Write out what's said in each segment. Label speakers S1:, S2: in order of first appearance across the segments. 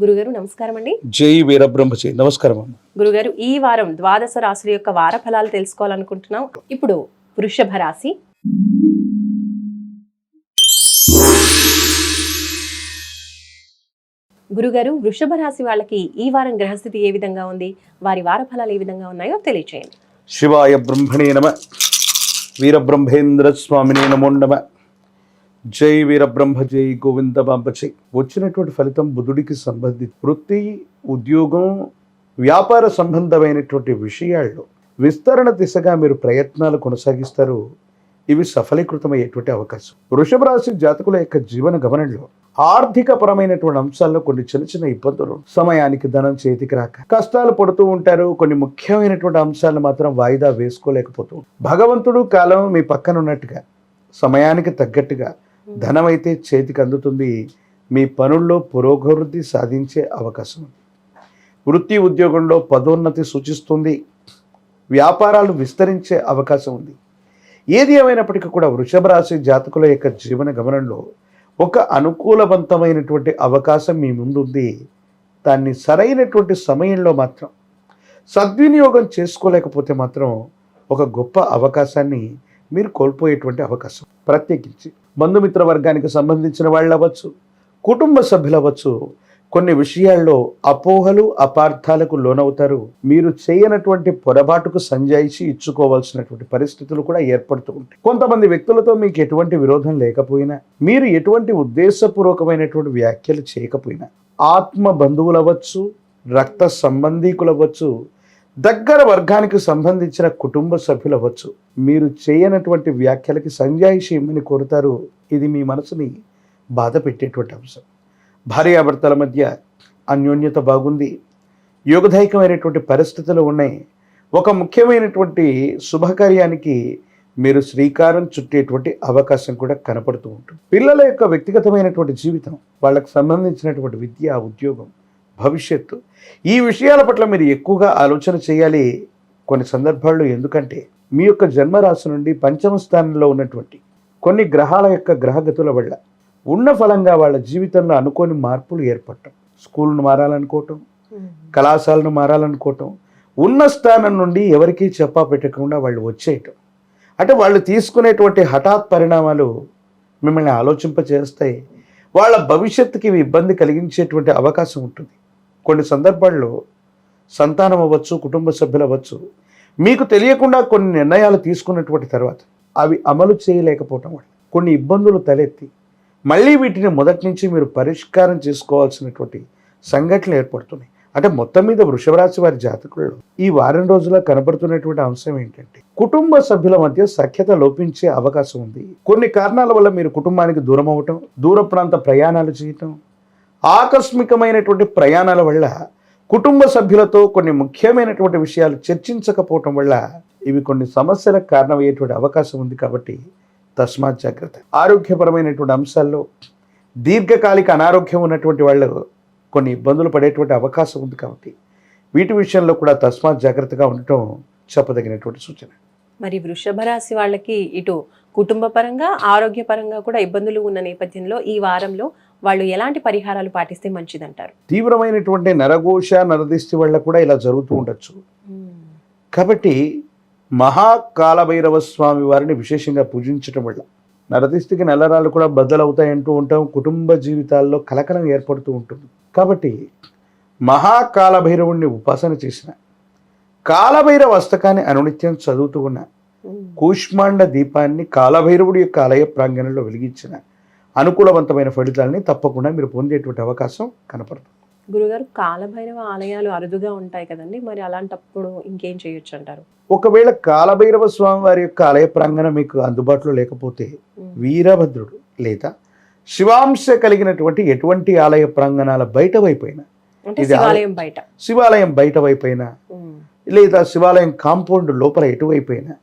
S1: గురుగారు నమస్కారం అండి
S2: జై వీరబ్రహ్మచి నమస్కారం అమ్మ.
S1: గురుగారు ఈ వారం ద్వాదశ రాశుల యొక్క వార ఫలాలు తెలుసుకోవాలనుకుంటున్నాం. ఇప్పుడు వృషభ రాశి. గురుగారు వృషభ రాశి వాళ్ళకి ఈ వారం గ్రహస్థితి ఏ విధంగా ఉంది? వారి వార ఫలాలు ఏ విధంగా ఉన్నాయో తెలియచేయండి.
S2: శివాయ బ్రహ్మణే నమ. వీరబ్రహ్మేంద్ర స్వామినే నమో నమ. జై వీరబ్రహ్మ జై గోవింద బాంబజై. వచ్చినటువంటి ఫలితం బుధుడికి సంబంధించి. వృత్తి ఉద్యోగం వ్యాపార సంబంధమైనటువంటి విషయాల్లో విస్తరణ దిశగా మీరు ప్రయత్నాలు కొనసాగిస్తారు. ఇవి సఫలీకృతమయ్యేటువంటి అవకాశం. వృషభ రాశి జాతకుల యొక్క జీవన గమనంలో ఆర్థిక పరమైనటువంటి అంశాల్లో కొన్ని చిన్న చిన్న ఇబ్బందులు. సమయానికి ధనం చేతికి రాక కష్టాలు పడుతూ ఉంటారు. కొన్ని ముఖ్యమైనటువంటి అంశాలను మాత్రం వాయిదా వేసుకోలేకపోతూ. భగవంతుడు కాలం మీ పక్కన ఉన్నట్టుగా సమయానికి తగ్గట్టుగా ధనం అయితే చేతికి అందుతుంది. మీ పనుల్లో పురోభివృద్ధి సాధించే అవకాశం ఉంది. వృత్తి ఉద్యోగంలో పదోన్నతి సూచిస్తుంది. వ్యాపారాలు విస్తరించే అవకాశం ఉంది. ఏది ఏమైనప్పటికీ కూడా వృషభ రాశి జాతకుల యొక్క జీవన గమనంలో ఒక అనుకూలవంతమైనటువంటి అవకాశం మీ ముందుంది. దాన్ని సరైనటువంటి సమయంలో మాత్రం సద్వినియోగం చేసుకోలేకపోతే మాత్రం ఒక గొప్ప అవకాశాన్ని మీరు కోల్పోయేటువంటి అవకాశం ప్రత్యేకించి బంధుమిత్ర వర్గానికి సంబంధించిన వాళ్ళు అవ్వచ్చు కుటుంబ సభ్యులు అవ్వచ్చు కొన్ని విషయాల్లో అపోహలు అపార్థాలకు లోనవుతారు. మీరు చేయనటువంటి పొరపాటుకు సంజాయిషి ఇచ్చుకోవాల్సినటువంటి పరిస్థితులు కూడా ఏర్పడుతూ ఉంటాయి. కొంతమంది వ్యక్తులతో మీకు ఎటువంటి విరోధం లేకపోయినా మీరు ఎటువంటి ఉద్దేశపూర్వకమైనటువంటి వ్యాఖ్యలు చేయకపోయినా ఆత్మ బంధువులవచ్చు రక్త సంబంధీకులవచ్చు దగ్గర వర్గానికి సంబంధించిన కుటుంబ సభ్యులు అవ్వచ్చు మీరు చేయనటువంటి వ్యాఖ్యలకి సంజాయిషి ఇమ్మని కోరుతారు. ఇది మీ మనసుని బాధ పెట్టేటువంటి అంశం. భార్యాభర్తల మధ్య అన్యోన్యత బాగుంది. యోగదాయకమైనటువంటి పరిస్థితులు ఉన్నాయి. ఒక ముఖ్యమైనటువంటి శుభకార్యానికి మీరు శ్రీకారం చుట్టేటువంటి అవకాశం కూడా కనపడుతూ ఉంటుంది. పిల్లల యొక్క వ్యక్తిగతమైనటువంటి జీవితం వాళ్ళకు సంబంధించినటువంటి విద్య ఉద్యోగం భవిష్యత్తు. ఈ విషయాల పట్ల మీరు ఎక్కువగా ఆలోచన చేయాలి కొన్ని సందర్భాల్లో. ఎందుకంటే మీ యొక్క జన్మరాశి నుండి పంచమ స్థానంలో ఉన్నటువంటి కొన్ని గ్రహాల యొక్క గ్రహగతుల వల్ల ఉన్న ఫలంగా వాళ్ళ జీవితంలో అనుకోని మార్పులు ఏర్పడటం. స్కూల్ను మారాలనుకోవటం కళాశాలను మారాలనుకోవటం ఉన్న స్థానం నుండి ఎవరికీ చెప్పా పెట్టకుండా వాళ్ళు వచ్చేయటం. అంటే వాళ్ళు తీసుకునేటువంటి హఠాత్ పరిణామాలు మిమ్మల్ని ఆలోచింపచేస్తాయి. వాళ్ళ భవిష్యత్తుకి ఇబ్బంది కలిగించేటువంటి అవకాశం ఉంటుంది. కొన్ని సందర్భాల్లో సంతానం అవ్వచ్చు కుటుంబ సభ్యులు అవ్వచ్చు మీకు తెలియకుండా కొన్ని నిర్ణయాలు తీసుకున్నటువంటి తర్వాత అవి అమలు చేయలేకపోవటం వల్ల కొన్ని ఇబ్బందులు తలెత్తి మళ్ళీ వీటిని మొదటి నుంచి మీరు పరిష్కారం చేసుకోవాల్సినటువంటి సంఘటనలు ఏర్పడుతున్నాయి. అంటే మొత్తం మీద వృషభరాశి వారి జాతకులలో ఈ వారం రోజుల కనబడుతున్నటువంటి అంశం ఏంటంటే కుటుంబ సభ్యుల మధ్య సఖ్యత లోపించే అవకాశం ఉంది. కొన్ని కారణాల వల్ల మీరు కుటుంబానికి దూరం అవ్వటం దూర ప్రాంత ప్రయాణాలు చేయటం ఆకస్మికమైనటువంటి ప్రయాణాల వల్ల కుటుంబ సభ్యులతో కొన్ని ముఖ్యమైనటువంటి విషయాలు చర్చించకపోవటం వల్ల ఇవి కొన్ని సమస్యలకు కారణమయ్యేటువంటి అవకాశం ఉంది కాబట్టి తస్మాత్ జాగ్రత్త. ఆరోగ్యపరమైనటువంటి అంశాల్లో దీర్ఘకాలిక అనారోగ్యం ఉన్నటువంటి వాళ్ళు కొన్ని ఇబ్బందులు పడేటువంటి అవకాశం ఉంది కాబట్టి వీటి విషయంలో కూడా తస్మాత్ జాగ్రత్తగా ఉండటం చెప్పదగినటువంటి సూచన.
S1: మరి వృషభ రాశి వాళ్ళకి ఇటు కుటుంబ పరంగా కూడా ఇబ్బందులు ఉన్న నేపథ్యంలో ఈ వారంలో వాళ్ళు ఎలాంటి పరిహారాలు పాటిస్తే మంచిదంటారు?
S2: తీవ్రమైనటువంటి నరఘోష నరదిష్టి వల్ల కూడా ఇలా జరుగుతూ ఉండొచ్చు. కాబట్టి మహాకాలభైరవ స్వామి వారిని విశేషంగా పూజించటం వల్ల నరదిష్టికి నల్లరాళ్ళు కూడా బద్దలవుతాయంటూ ఉంటాం కుటుంబ జీవితాల్లో కలకలం ఏర్పడుతూ ఉంటుంది. కాబట్టి మహాకాలభైరవుణ్ణి ఉపాసన చేసిన కాలభైరవ అస్తకాన్ని అనునిత్యం చదువుతూ ఉన్న కూష్మాండ దీపాన్ని కాలభైరవుడి యొక్క ఆలయ ప్రాంగణంలో వెలిగించిన అనుకూలవంతమైన ఫలితాలని తప్పకుండా మీరు పొందేటువంటి అవకాశం కనపడుతుంది.
S1: గురుగారు కాలభైరవ ఆలయాలు అరుదుగా ఉంటాయి కదండి. మరి అలాంటప్పుడు ఇంకేం చేయొచ్చు అంటారు?
S2: ఒకవేళ కాలభైరవ స్వామి వారి యొక్క ఆలయ ప్రాంగణం మీకు అందుబాటులో లేకపోతే వీరభద్రుడు లేదా శివాంశ కలిగినటువంటి ఎటువంటి ఆలయ ప్రాంగణాల బయట వైపైన
S1: శివాలయం బయట.
S2: శివాలయం బయట వైపైన. లేదా శివాలయం కాంపౌండ్ లోపల ఎటువైపోయినా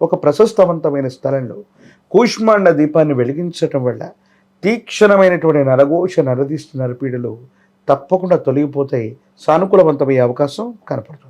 S2: ఒక ప్రశస్తవంతమైన స్థలంలో కూష్మాండ దీపాన్ని వెలిగించటం వల్ల తీక్షణమైనటువంటి నరఘోష నరదిష్టి నరపీడలు తప్పకుండా తొలగిపోతాయి సానుకూలవంతమయ్యే అవకాశం కనపడుతుంది.